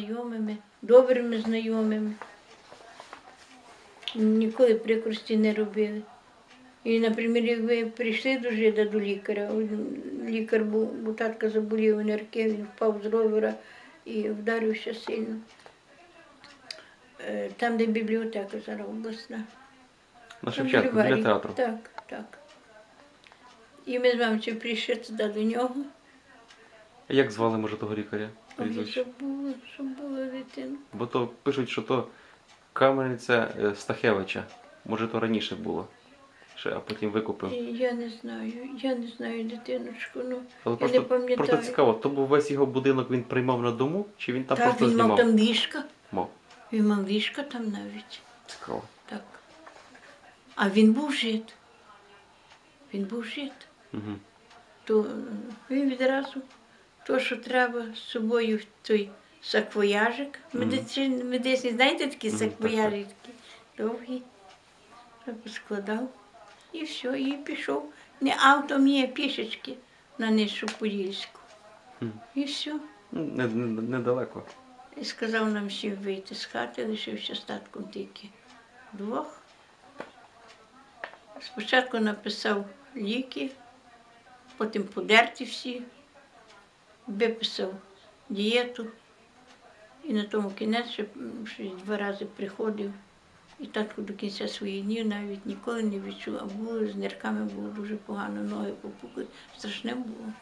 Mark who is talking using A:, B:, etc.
A: знайомими, добрими знайомими. Ніколи прикрості не робили. І, наприклад, як ви прийшли до жида до лікаря, лікар був, бо татка заболів нирки, він впав з ровера і вдарився сильно. Е, Там, де бібліотека зараз обласна.
B: На
A: Там
B: Шевченка, біля театру.
A: Так, так. І ми з мамою прийшли туди до нього.
B: Як звали, може, того лікаря?
A: Ой,
B: Прізвище?
A: забула, забула дитину.
B: Бо то пишуть, що то камерниця е, Стахевича. Може, то раніше було. Ще, а потім викупив.
A: Я не знаю, я не знаю дитиночку. Ну,
B: Але
A: я
B: просто,
A: не пам'ятаю.
B: просто цікаво, то був весь його будинок він приймав на дому, чи він там
A: так,
B: просто
A: він
B: знімав?
A: мав там ліжка.
B: Мав.
A: Він мав ліжка там навіть.
B: Цікаво.
A: Так. А він був жит. Він був жит.
B: Угу.
A: То е, він відразу то, що треба з собою той саквояжик медицин, медичний, знаєте такі такі довгі. Складав. І все, і пішов. Не автом, ні, пішечки на Нишу Подільську. І все.
B: Ну, Не, не, недалеко.
A: І сказав нам всім вийти з хати, лишився статком тільки двох. Спочатку написав ліки, потім подерті всі, виписав дієту. І на тому кінець ще, два рази приходив. І татко до кінця своїх днів навіть ніколи не відчув, а було з нирками було дуже погано, ноги попукли. Страшне було.